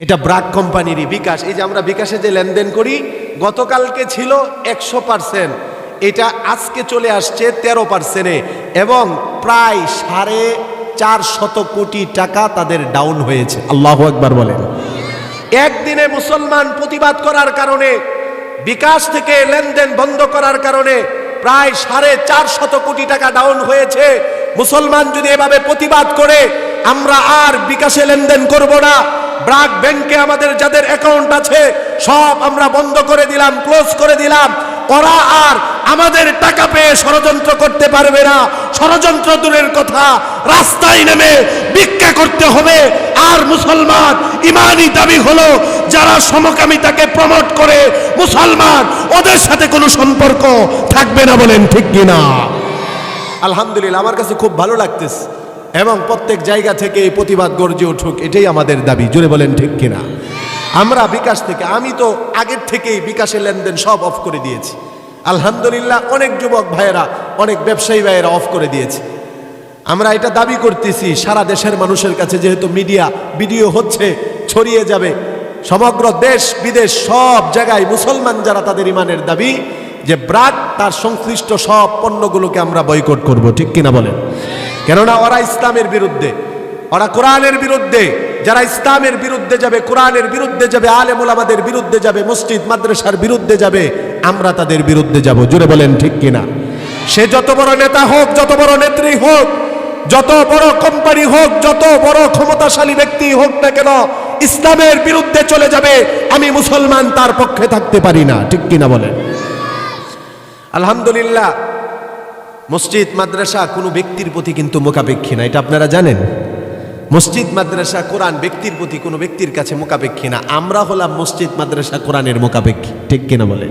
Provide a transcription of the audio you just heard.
এটা ব্রাক কোম্পানিরই বিকাশ। এই যে আমরা বিকাশে যে লেনদেন করি গতকালকে ছিল একশো পার্সেন্ট। এটা আজকে চলে আসছে তেরো পার্সেন্টে এবং প্রায় সাড়ে চার শত কোটি টাকা তাদের ডাউন হয়েছে। আল্লাহ একবার বলেন। একদিনে মুসলমান প্রতিবাদ করার কারণে বিকাশ থেকে লেনদেন বন্ধ করার কারণে প্রায় সাড়ে চার শত কোটি টাকা ডাউন হয়েছে। মুসলমান যদি এভাবে প্রতিবাদ করে আমরা আর বিকাশে লেনদেন করব না। ব্রাক ব্যাংকে আমাদের যাদের অ্যাকাউন্ট আছে, সব আমরা বন্ধ করে দিলাম, ক্লোজ করে দিলাম। ওরা আর আমাদের টাকা পেয়ে ষড়যন্ত্র করতে পারবে না। ষড়যন্ত্র দূরের কথা, রাস্তায় নেমে ভিক্ষা করতে হবে। আর মুসলমান, ইমানই দাবি হলো, যারা সমকামিতাকে প্রমোট করে, মুসলমান, ওদের সাথে কোনো সম্পর্ক থাকবে না বলেন ঠিক কিনা? আলহামদুলিল্লাহ, আমার কাছে খুব ভালো লাগতেছে। এবং প্রত্যেক জায়গা থেকে এই প্রতিবাদ গর্জে উঠুক, এটাই আমাদের দাবি। জোরে বলেন ঠিক কিনা? আমরা বিকাশ থেকে, আমি তো আগের থেকেই বিকাশের লেনদেন সব অফ করে দিয়েছি। আলহামদুলিল্লাহ, অনেক যুবক ভাইয়েরা, অনেক ব্যবসায়ী ভাইয়েরা অফ করে দিয়েছে। আমরা এটা দাবি করতেছি, সারা দেশের মানুষের কাছে যেহেতু মিডিয়া ভিডিও হচ্ছে, ছড়িয়ে যাবে। সমগ্র দেশ, বিদেশ, সব জায়গায় মুসলমান যারা তাদের ইমানের দাবি, যে ব্রাক তার সংশ্লিষ্ট সব পণ্যগুলোকে আমরা বয়কট করব, ঠিক কিনা বলেন? কেননা ওরা ইসলামের বিরুদ্ধে, ওরা কোরআনের বিরুদ্ধে, যারা ইসলামের বিরুদ্ধে যাবে, কোরআনের বিরুদ্ধে যাবে আলেমুল আমাদের বিরুদ্ধে যাবে, মসজিদ, মাদ্রাসার বিরুদ্ধে যাবে, আমরা তাদের বিরুদ্ধে যাব। জুড়ে বলেন ঠিক কিনা? সে যত বড় নেতা হোক, যত বড় নেত্রী হোক, যত বড় কোম্পানি হোক, যত বড় ক্ষমতাশালী ব্যক্তি হোক না কেন, ইসলামের বিরুদ্ধে চলে যাবে, আমি মুসলমান তার পক্ষে থাকতে পারি না। ঠিক কিনা বলেন? আলহামদুলিল্লাহ মসজিদ, মাদ্রাসা কোনো ব্যক্তির প্রতি কিন্তু মোকাপেক্ষী না, এটা আপনারা জানেন। মসজিদ, মাদ্রাসা, কোরআন ব্যক্তির প্রতি কোনো ব্যক্তির কাছে মোকাপেক্ষী না। আমরা হলাম মসজিদ, মাদ্রাসা, কোরআনের মোকাপেক্ষী ঠিক কিনা বলে?